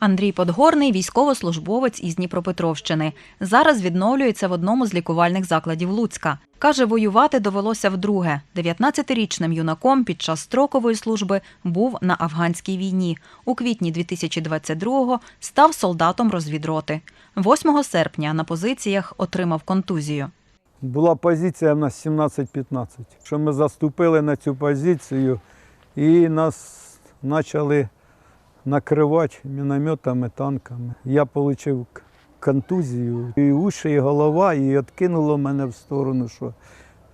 Андрій Подгорний військовослужбовець із Дніпропетровщини. Зараз відновлюється в одному з лікувальних закладів Луцька. Каже, воювати довелося вдруге. 19-річним юнаком під час строкової служби був на афганській війні. У квітні 2022-го став солдатом розвідроти. 8 серпня на позиціях отримав контузію. Була позиція в нас 17-15, що ми заступили на цю позицію і нас почали накривати мінометами, танками. Я отримав контузію, і уші, і голова, і відкинуло мене в сторону, що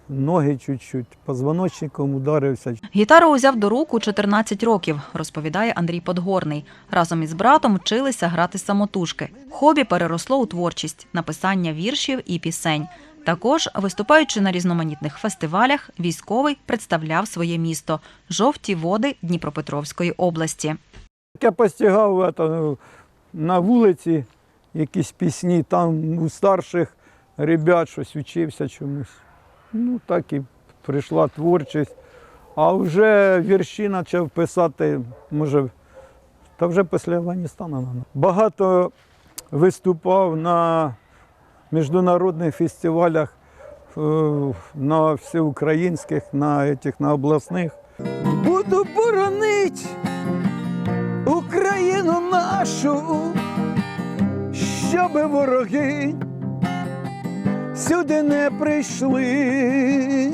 ноги чуть-чуть, позвоночником ударився. Гітару узяв до рук у 14 років, розповідає Андрій Подгорний. Разом із братом вчилися грати самотужки. Хобі переросло у творчість, написання віршів і пісень. Також, виступаючи на різноманітних фестивалях, військовий представляв своє місто жовті води Дніпропетровської області. Я постигав это, ну, на вулиці якісь пісні, там у старших ребят щось учився чомусь. Ну, так і прийшла творчість. А вже вірші почав писати, може, та вже після Афганістану. Багато виступав на міжнародних фестивалях, е, на всеукраїнських, на, этих, на обласних. Буду боронить Україну нашу, щоб вороги сюди не прийшли.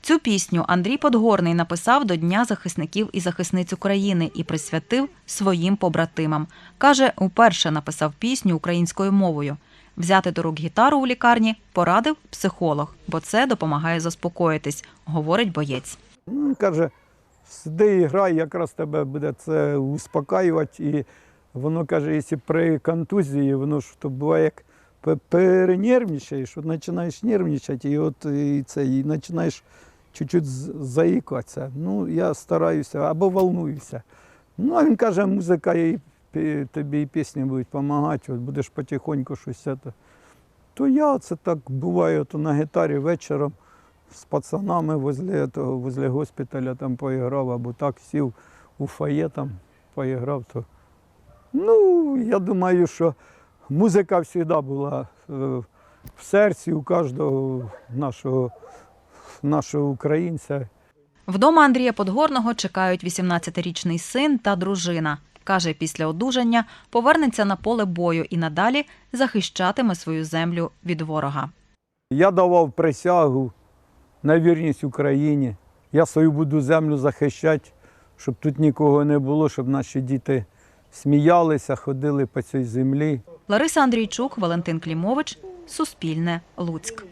Цю пісню Андрій Подгорний написав до Дня захисників і захисниць України і присвятив своїм побратимам. Каже, уперше написав пісню українською мовою. Взяти до рук гітару у лікарні порадив психолог, бо це допомагає заспокоїтись, говорить боєць. Каже, сиди і грай, якраз тебе буде це успокаювати. І воно каже, якщо при контузії, воно ж то буває як пе- перенервничаєш, от починаєш нервничати, і от і це, і починаєш чуть-чуть заїкатися. Ну, я стараюся або волнуюся. Ну, а він каже, музика і тобі і пісні будуть допомагати, от будеш потихоньку щось. це. То я це так буває, то на гітарі вечором з пацанами возле, того, возле госпіталя там поіграв, або так сів у фоє там поіграв. То... Ну, я думаю, що музика завжди була е, в серці у кожного нашого, нашого українця. Вдома Андрія Подгорного чекають 18-річний син та дружина. Каже, після одужання повернеться на поле бою і надалі захищатиме свою землю від ворога. Я давав присягу на вірність Україні. Я свою буду землю захищати, щоб тут нікого не було, щоб наші діти сміялися, ходили по цій землі. Лариса Андрійчук, Валентин Клімович, Суспільне, Луцьк.